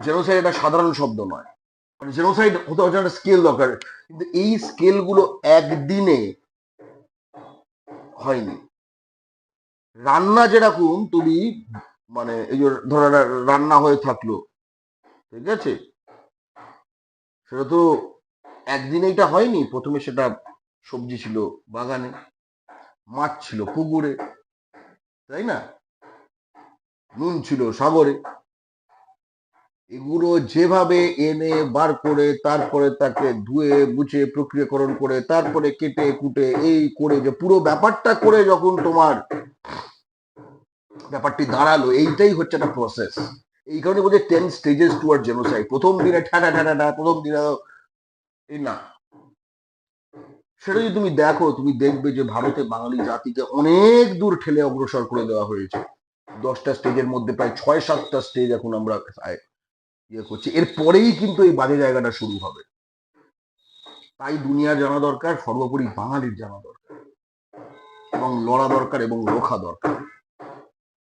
Genocide একটা সাধারণ শব্দ নয়। মানে জেনোসাইড হতে হচ্ছে একটা স্কেল দরকার। কিন্তু এই স্কেলগুলো একদিনে হয়নি। রান্না যেরকম তুমি মানে এই যে ধরো রান্না হয়ে থাকল, ঠিক আছে? সেটা তো একদিনে এটা হয়নি। প্রথমে সেটা সবজি ছিল বাগানে, মাছ ছিল পুকুরে, তাই না? নুন ছিল সাগরে। এগুলো যেভাবে এনে বার করে, তারপরে তাকে ধুয়ে, মুছে, প্রক্রিয়াকরণ করে, তারপরে কেটে, কুটে, এই করে যে পুরো ব্যাপারটা করে যখন তোমার ব্যাপারটি দাঁড়াল, এইটাই হচ্ছে একটা প্রসেস এই কারণে বলছে টেন স্টেজেস টুয়ার্ড জেনোসাইড প্রথম দিনে ঠাটা ঠাটা ঠা প্রথম দিনে এই না। সেটা যদি তুমি দেখো, তুমি দেখবে যে ভারতে বাঙালি জাতিকে অনেক দূর ঠেলে অগ্রসর করে দেওয়া হয়েছে। দশটা স্টেজের মধ্যে প্রায় ছয়, সাতটা স্টেজ এখন আমরা ইয়ে করছে। এরপরেই কিন্তু এই বাজে জায়গাটা শুরু হবে। তাই দুনিয়া জানা দরকার, সর্বোপরি বাঙালির জানা দরকার। এবং লড়া দরকার এবং রোখা দরকার।